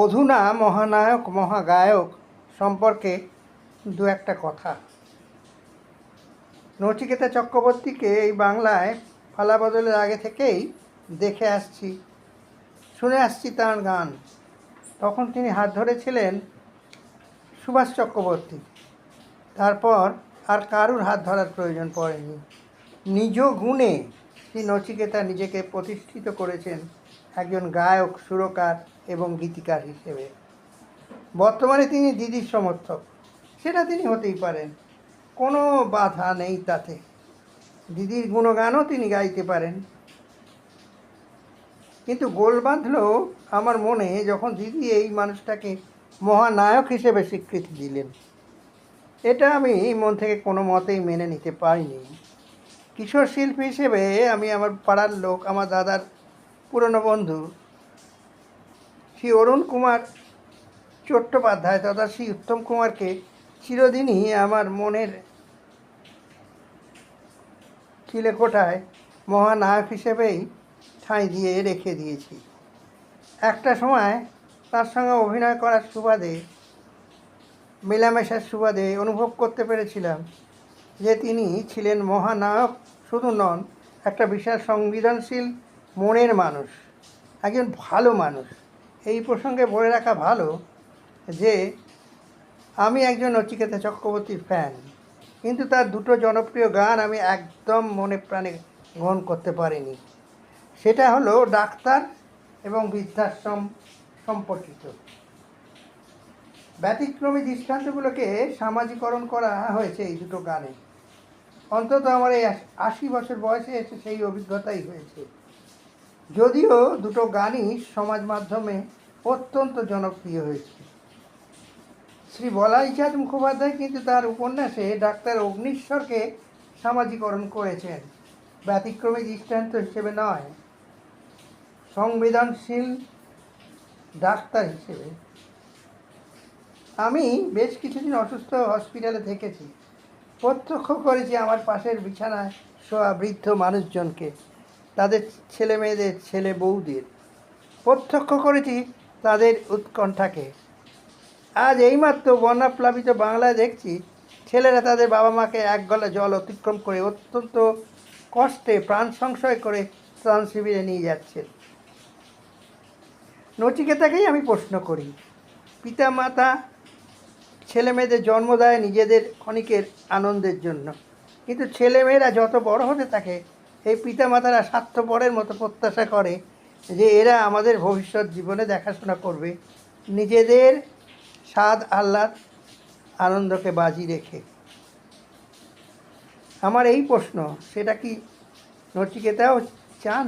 অধুনা মহানায়ক, মহাগায়ক সম্পর্কে দু একটা কথা। নচিকেতা চক্রবর্তীকে এই বাংলায় ফালা বদলের আগে থেকেই দেখে আসছি, শুনে আসছি তার গান। তখন তিনি হাত ধরেছিলেন সুভাষ চক্রবর্তী। তারপর আর কারুর হাত ধরার প্রয়োজন পড়েনি। নিজ গুণে শ্রী নচিকেতা নিজেকে প্রতিষ্ঠিত করেছেন একজন গায়ক, সুরকার এবং গীতিকার হিসেবে। বর্তমানে তিনি দিদির সমর্থক। সেটা তিনি হতেই পারেন। কোনো বাধা নেই তাতে। দিদির গুণগানও তিনি গাইতে পারেন। কিন্তু গোল বাঁধলো আমার মনে যখন দিদি এই মানুষটাকে মহানায়ক হিসেবে স্বীকৃতি দিলেন, এটা আমি মন থেকে কোনো মতেই মেনে নিতে পারিনি। কিশোর শিল্পী হিসেবে আমি আমার পাড়ার লোক, আমার দাদার পুরনো বন্ধু শ্রী অরুণ কুমার চট্টোপাধ্যায় তথা শ্রী উত্তম কুমারকে চিরদিনই আমার মনের চিলেকোঠায় মহানায়ক হিসেবেই ঠাঁই দিয়ে রেখে দিয়েছি। একটা সময় তার সঙ্গে অভিনয় করার সুবাদে, মেলামেশার সুবাদে অনুভব করতে পেরেছিলাম যে তিনি ছিলেন মহানায়ক, শুধু নন, একটা বিশাল সংবেদনশীল মনের মানুষ, একজন ভালো মানুষ। এই প্রসঙ্গে বলে রাখা ভালো যে, আমি একজন নচিকেতা চক্রবর্তীর ফ্যান কিন্তু তার দুটো জনপ্রিয় গান আমি একদম মনে প্রাণে গ্রহণ করতে পারিনি। সেটা হলো ডাক্তার এবং বৃদ্ধাশ্রম সম্পর্কিত। ব্যতিক্রমী দৃষ্টান্তগুলোকে সামাজিকরণ করা হয়েছে এই দুটো গানে। অন্তত আমার এই আশি বছর বয়সে এসে সেই অভিজ্ঞতাই হয়েছে। যদিও দুটো গানই সমাজ মাধ্যমে অত্যন্ত জনপ্রিয় হয়েছে। শ্রী বলাইচাঁদ মুখোপাধ্যায় কিন্তু তার উপন্যাসে ডাক্তার অগ্নিশ্বরকে সামাজিকরণ করেছেন। ব্যতিক্রমী দৃষ্টান্ত হিসেবে নয়, সংবেদনশীল ডাক্তার হিসেবে। আমি বেশ কিছুদিন অসুস্থ হসপিটালে থেকেছি। প্রত্যক্ষ করেছি আমার পাশের বিছানায় শোয়া বৃদ্ধ মানুষজনকে। তাদের ছেলে মেয়েদের, ছেলে বউদের। প্রত্যক্ষ করেছি তাদের উৎকণ্ঠাকে। আজ এইমাত্র বন্যাপ্লাবিত বাংলায় দেখছি ছেলেরা তাদের বাবা মাকে এক গলা জল অতিক্রম করে অত্যন্ত কষ্টে প্রাণ সংশয় করে ত্রাণ শিবিরে নিয়ে যাচ্ছেন। নচিকেতাকেই আমি প্রশ্ন করি পিতা মাতা ছেলে মেয়েদের জন্ম দেয় নিজেদের ক্ষণিকের আনন্দের জন্য। কিন্তু ছেলেমেয়েরা যত বড় হতে থাকে এই পিতামাতারা স্বার্থপরের মতো প্রত্যাশা করে যে এরা আমাদের ভবিষ্যৎ জীবনে দেখাশোনা করবে। নিজেদের স্বাদ আহ্লাদ আনন্দকে বাজি রেখে। আমার এই প্রশ্ন, সেটা কি নচিকেতাও চান?